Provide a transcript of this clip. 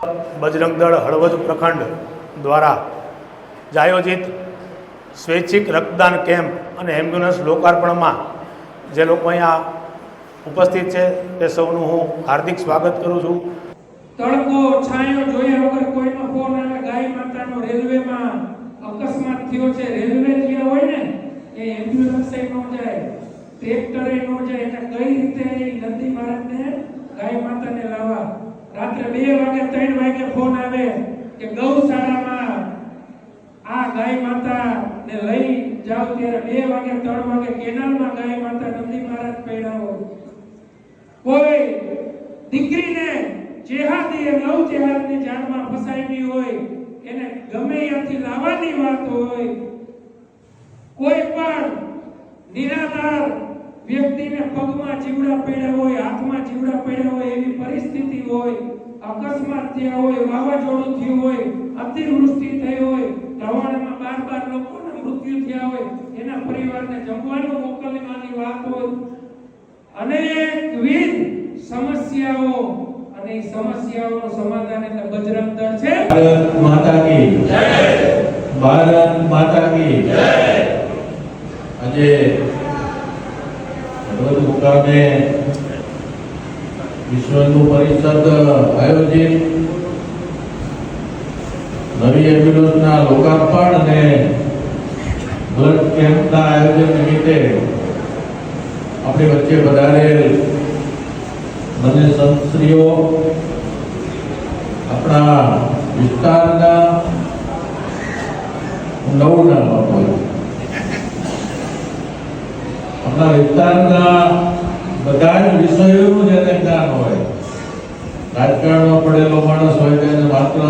બજરંગ દળ હળવદ પ્રખંડ દ્વારા આયોજિત સ્વૈચ્છિક રક્તદાન કેમ્પ અને એમ્બ્યુલન્સ લોકાર્પણમાં જે લોકો અહીંયા ઉપસ્થિત છે, તે સૌનું હું હાર્દિક સ્વાગત કરું છું. તડકો, છાંયો જોયા વગર કોઈનો ફોન આવે ગાય માતાનો રેલવેમાં અકસ્માત થયો છે. રેલવે જ્યાં હોય ને, એ એમ્બ્યુલન્સ ન જાય, ટ્રેક્ટરે ન જાય, એટલે કઈ રીતે નંદી મહારાજને ગાય માતાને લાવવા? રાત્રે બે વાગે, ત્રણ વાગે ફોન આવે કે ગૌશાળામાં આ ગાય માતા ને લઈ જાઓ ત્યારે બે વાગે, ત્રણ વાગે કેનાલમાં ગાય માતા નંદી મહારાજ પહેરાવો કોઈ દીકરીને જેહાદી એ નવ જેહાદની જાળમાં ફસાયેલી હોય, એને ગમે ત્યાંથી લાવવાની વાત હોય, કોઈ પણ નિરાધાર વ્યક્તિને પગમાં જીવડા પડ્યા હોય હાથમાં જીવડા પડ્યા હોય એવી પરિસ્થિતિ હોય અકસ્માત થયા હોય વાવાઝોડું થયું હોય અતિવૃષ્ટિ થઈ હોય ધવાડામાં બાર બાર લોકોના મૃત્યુ થયા હોય એના પરિવારને જમવાનું મોકલવાની વાત હોય. અનેકવિધ સમસ્યાઓ અને એ સમસ્યાઓનું સમાધાન એટલે બજરંગ દળ છે. ભારત માતા કી ભારત માતા કી આજે હળવદ મુકામે વિશ્વ હિન્દુ પરિષદ આયોજિત. નવી એમ્બ્યુલન્સના લોકાર્પણ અને બ્લડ કેમ્પના આયોજન નિમિત્તે આપણી વચ્ચે વધારેલ બંને સંતશ્રીઓ આપણા વિસ્તારના નવું વિસ્તારના બધા જ વિષયોનું જેને જ્ઞાન હોય. રાજકારણમાં પડેલો માણસ હોય તેને માત્ર